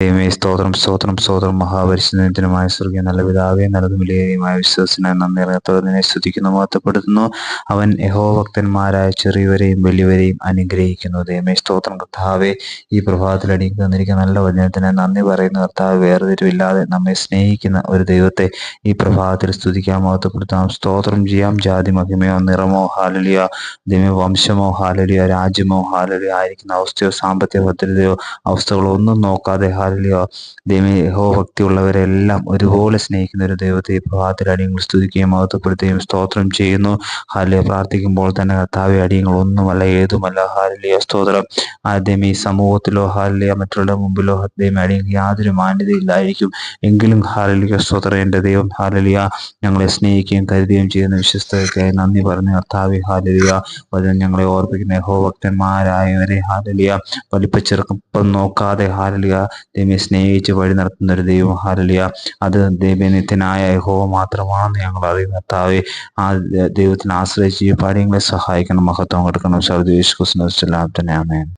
ദൈവമേ സ്തോത്രം സ്തോത്രം സ്തോത്രം. മഹാപരിശുദ്ധനത്തിനുമായ സ്വർഗീയ നല്ല പിതാവെ നല്ലതും വിലയേയുമായ വിശ്വസിനെ നന്ദി നിറയത്തോടെ സ്തുതിക്കുന്നു മഹത്വപ്പെടുത്തുന്നു. അവൻ യഹോഭക്തന്മാരായ ചെറിയവരെയും വലിയവരെയും അനുഗ്രഹിക്കുന്നു. ദൈവമേ സ്തോത്രം കർത്താവെ ഈ പ്രഭാതത്തിൽ അടിക്ക് തന്നിരിക്കുന്ന നല്ല വചനത്തിന് നന്ദി പറയുന്ന. കർത്താവ് വേർതിരിവില്ലാതെ നമ്മെ സ്നേഹിക്കുന്ന ഒരു ദൈവത്തെ ഈ പ്രഭാതത്തിൽ സ്തുതിക്കാം മഹത്വപ്പെടുത്താം. സ്തോത്രം ചെയ്യാം ജാതി മഹിമയോ നിറമോ ഹാലലിയ ദൈവ വംശമോ ഹാലലിയ രാജ്യമോ ഹാലലിയ ആയിരിക്കുന്ന അവസ്ഥയോ സാമ്പത്തിക ഭദ്രതയോ അവസ്ഥകളോ ഒന്നും നോക്കാതെ ഹാലിയ ദൈവം യഹോ ഭക്തിയുള്ളവരെല്ലാം ഒരുപോലെ സ്നേഹിക്കുന്ന ഒരു ദൈവത്തെ പ്രഭാതത്തിൽ അടിയങ്ങൾ സ്തുതിക്കുകയും മഹത്വപ്പെടുത്തുകയും സ്തോത്രം ചെയ്യുന്നു. ഹാലിയോ പ്രാർത്ഥിക്കുമ്പോൾ തന്നെ കർത്താവ് അടിയങ്ങൾ ഒന്നുമല്ല ഏതുമല്ല. ഹാലിയോ സ്തോത്രം. ആദ്യം ഈ സമൂഹത്തിലോ ഹാലിയ മറ്റുള്ളവരുടെ മുമ്പിലോ ദൈവം അടിയങ്ങൾ യാതൊരു മാന്യതയില്ലായിരിക്കും. എങ്കിലും ഹാലിയ സ്തോത്രം. എന്റെ ദൈവം ഹാലിയ ഞങ്ങളെ സ്നേഹിക്കുകയും കരുതുകയും ചെയ്യുന്ന വിശ്വസ്തയ്ക്കായി നന്ദി പറഞ്ഞ് കർത്താവ് ഹാലിയ വചനം ഞങ്ങളെ ഓർപ്പിക്കുന്ന യഹോ ഭക്തന്മാരായവരെ ഹാലിയ വലിപ്പച്ചെറുപ്പം നോക്കാതെ ഹാലിയ ദൈവമേ സ്നേഹിച്ച് വഴി നടത്തുന്ന ഒരു ദൈവം ഹരലിയ അത് ദൈവ നിത്യനായ യഹോവ മാത്രമാണെന്ന് ഞങ്ങൾ അറിയുന്ന. താവെ ആ ദൈവത്തിനെ ആശ്രയിച്ച് ഈ കാര്യങ്ങളെ സഹായിക്കണം മഹത്വം കൊടുക്കണം. സർദേശ് കുസ്നസ് തന്നെ ആമേൻ.